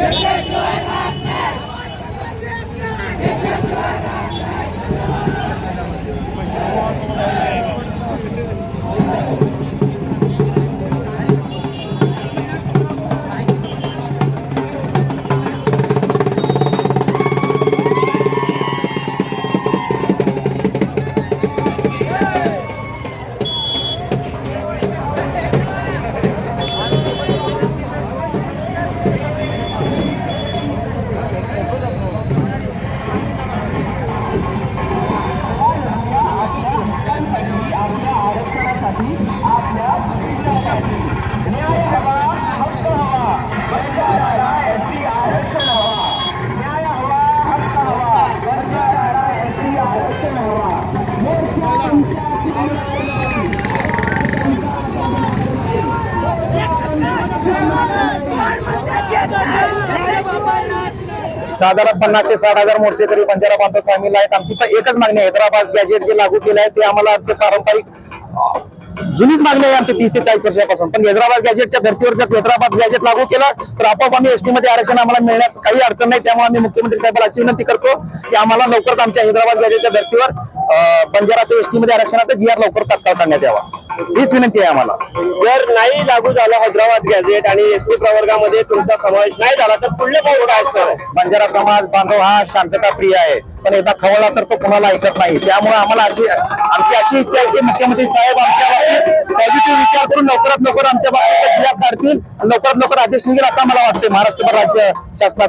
ঠিক साधारण पन्नास ते साठ हजार मोर्चे तरी बंजारा बांधव सामील आहेत आमची तर एकच मागणी हैदराबाद गॅजेट जे लागू केलं आहे ते आम्हाला आमचे पारंपरिक जुनीच मागणी आहे आमची तीस ते चाळीस वर्षापासून. पण हैदराबाद गॅजेटच्या धर्तीवर जर हैदराबाद गॅजेट लागू केला तर आपोआप आम्ही एसटी मध्ये आरक्षण आम्हाला मिळण्यास काही अडचण नाही. त्यामुळे आम्ही मुख्यमंत्री साहेबांना अशी विनंती करतो की आम्हाला लवकरच आमच्या हैदराबाद गॅजेटच्या धर्तीवर बंजाराचं एसटी मध्ये आरक्षणाचा जी आर लवकर तात्काळ करण्यात यावा. हीच विनंती आहे आम्हाला. जर नाही लागू झालं हैदराबाद गॅझेट आणि एसटी प्रवर्गामध्ये तुमचा समावेश नाही झाला तर पुढले पाऊल काय असणार आहे? बंजारा समाज बांधव हा शांतता प्रिय आहे. पण एकदा खवळला तर तो कोणाला ऐकत नाही. त्यामुळे आम्हाला अशी आमची अशी इच्छा आहे की मुख्यमंत्री साहेब आमच्या बाबतीत पॉझिटिव्ह विचार करून लवकरात लवकर आमच्या बाबतीत जिल्ह्यात काढतील लवकरात लवकर आदेश निघेल असं मला वाटते महाराष्ट्र राज्य शासनात.